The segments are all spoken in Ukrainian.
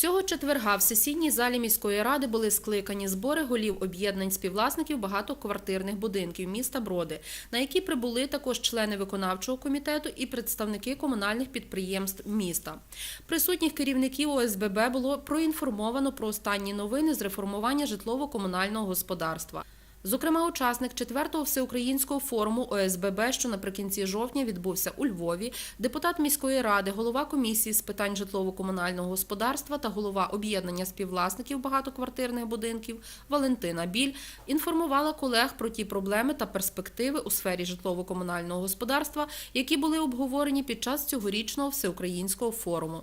Цього четверга в сесійній залі міської ради були скликані збори голів об'єднань співвласників багатоквартирних будинків міста Броди, на які прибули також члени виконавчого комітету і представники комунальних підприємств міста. Присутніх керівників ОСББ було проінформовано про останні новини з реформування житлово-комунального господарства. Зокрема, учасник 4-го всеукраїнського форуму ОСББ, що наприкінці жовтня відбувся у Львові, депутат міської ради, голова комісії з питань житлово-комунального господарства та голова об'єднання співвласників багатоквартирних будинків Валентина Біль інформувала колег про ті проблеми та перспективи у сфері житлово-комунального господарства, які були обговорені під час цьогорічного всеукраїнського форуму.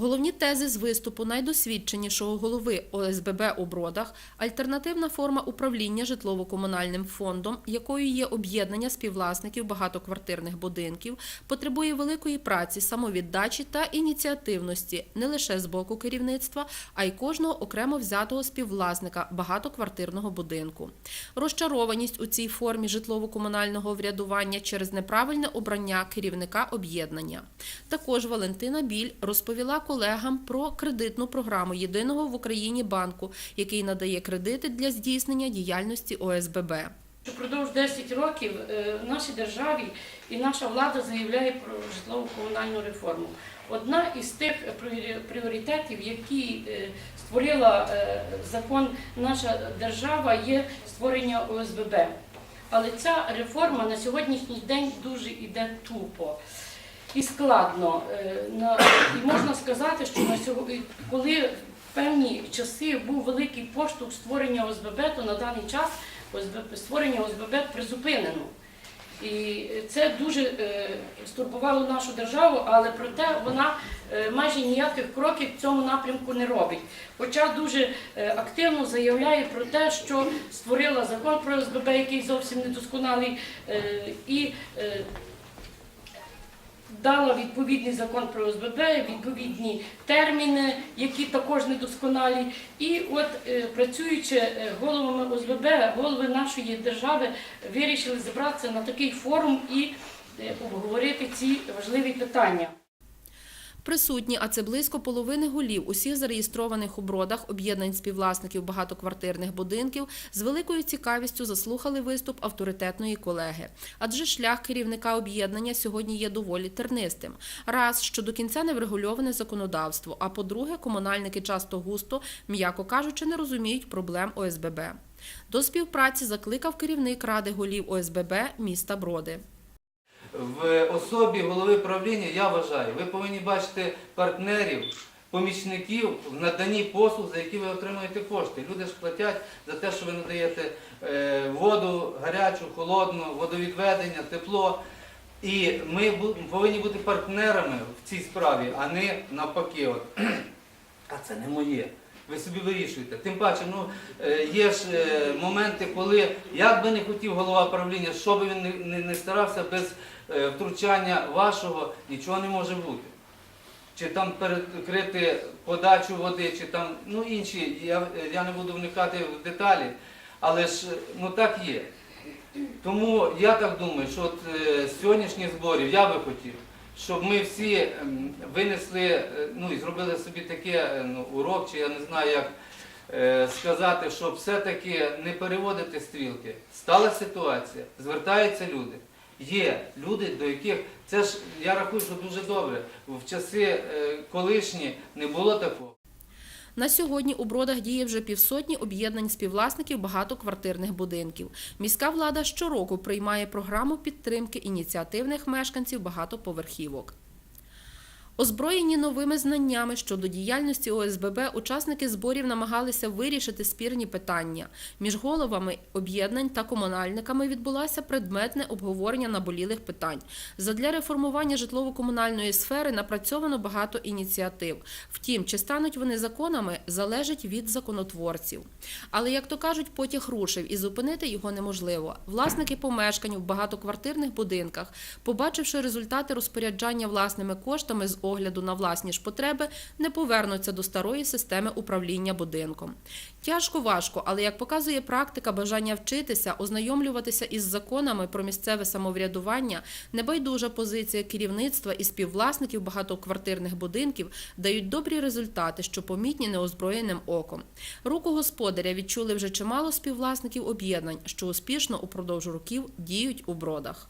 Головні тези з виступу найдосвідченішого голови ОСББ у Бродах – альтернативна форма управління житлово-комунальним фондом, якою є об'єднання співвласників багатоквартирних будинків, потребує великої праці, самовіддачі та ініціативності не лише з боку керівництва, а й кожного окремо взятого співвласника багатоквартирного будинку. Розчарованість у цій формі житлово-комунального врядування через неправильне обрання керівника об'єднання. Також Валентина Біль розповіла колегам про кредитну програму єдиного в Україні банку, який надає кредити для здійснення діяльності ОСББ. що Впродовж 10 років е, в нашій державі і наша влада заявляє про житлово-комунальну реформу. Одна із тих пріоритетів, які е, створила е, закон наша держава, є створення ОСББ. Але ця реформа на сьогоднішній день дуже йде тупо і складно. Е, І можна сказати, що на сьогодні, коли в певні часи був великий поштовх створення ОСББ, то на даний час створення ОСББ призупинено. І це дуже е, стурбувало нашу державу, але проте вона е, майже ніяких кроків в цьому напрямку не робить. Хоча дуже активно заявляє про те, що створила закон про ОСББ, який зовсім недосконалий, і дала відповідний закон про ОСББ, відповідні терміни, які також недосконалі. І от е, працюючи е, головами ОСББ, голови нашої держави вирішили зібратися на такий форум і е, обговорити ці важливі питання. Присутні, а це близько половини голів усіх зареєстрованих у бродах об'єднань співвласників багатоквартирних будинків з великою цікавістю заслухали виступ авторитетної колеги. Адже шлях керівника об'єднання сьогодні є доволі тернистим. Раз, що до кінця не врегульоване законодавство, а по-друге, комунальники часто густо, м'яко кажучи, не розуміють проблем ОСББ. До співпраці закликав керівник ради голів ОСББ міста Броди. В особі голови правління, я вважаю, ви повинні бачити партнерів, помічників в наданні послуг, за які ви отримуєте кошти. Люди ж платять за те, що ви надаєте е, воду гарячу, холодну, водовідведення, тепло. І ми повинні бути партнерами в цій справі, а не навпаки. От. А це не моє. Ви собі вирішуєте. Тим паче, ну е, є ж е, моменти, коли як би не хотів голова правління, що би він не, старався без втручання вашого, нічого не може бути. Чи там перекрити подачу води, чи там ну інші. Я, я не буду вникати в деталі, але ж е, ну так є. Тому я так думаю, що от е, з сьогоднішніх зборів я би хотів, щоб ми всі ем, винесли, е, ну і зробили собі таке е, ну, урок, чи я не знаю, як е, сказати, щоб все-таки не переводити стрілки. Стала ситуація, звертаються люди. Є люди, до яких це ж я рахую, що дуже добре. В часи е, колишні не було такого. На сьогодні у бродах діє вже півсотні об'єднань співвласників багатоквартирних будинків. Міська влада щороку приймає програму підтримки ініціативних мешканців багатоповерхівок. Озброєні новими знаннями щодо діяльності ОСББ, учасники зборів намагалися вирішити спірні питання. Між головами об'єднань та комунальниками відбулося предметне обговорення наболілих питань. Задля реформування житлово-комунальної сфери напрацьовано багато ініціатив. Втім, чи стануть вони законами, залежить від законотворців. Але, як то кажуть, потяг рушив і зупинити його неможливо. Власники помешкань в багатоквартирних будинках, побачивши результати розпоряджання власними коштами з погляду на власні ж потреби не повернуться до старої системи управління будинком. Тяжко важко, але як показує практика, бажання вчитися, ознайомлюватися із законами про місцеве самоврядування, небайдужа позиція керівництва і співвласників багатоквартирних будинків дають добрі результати, що помітні неозброєним оком. Руку господаря відчули вже чимало співвласників об'єднань, що успішно упродовж років діють у бродах.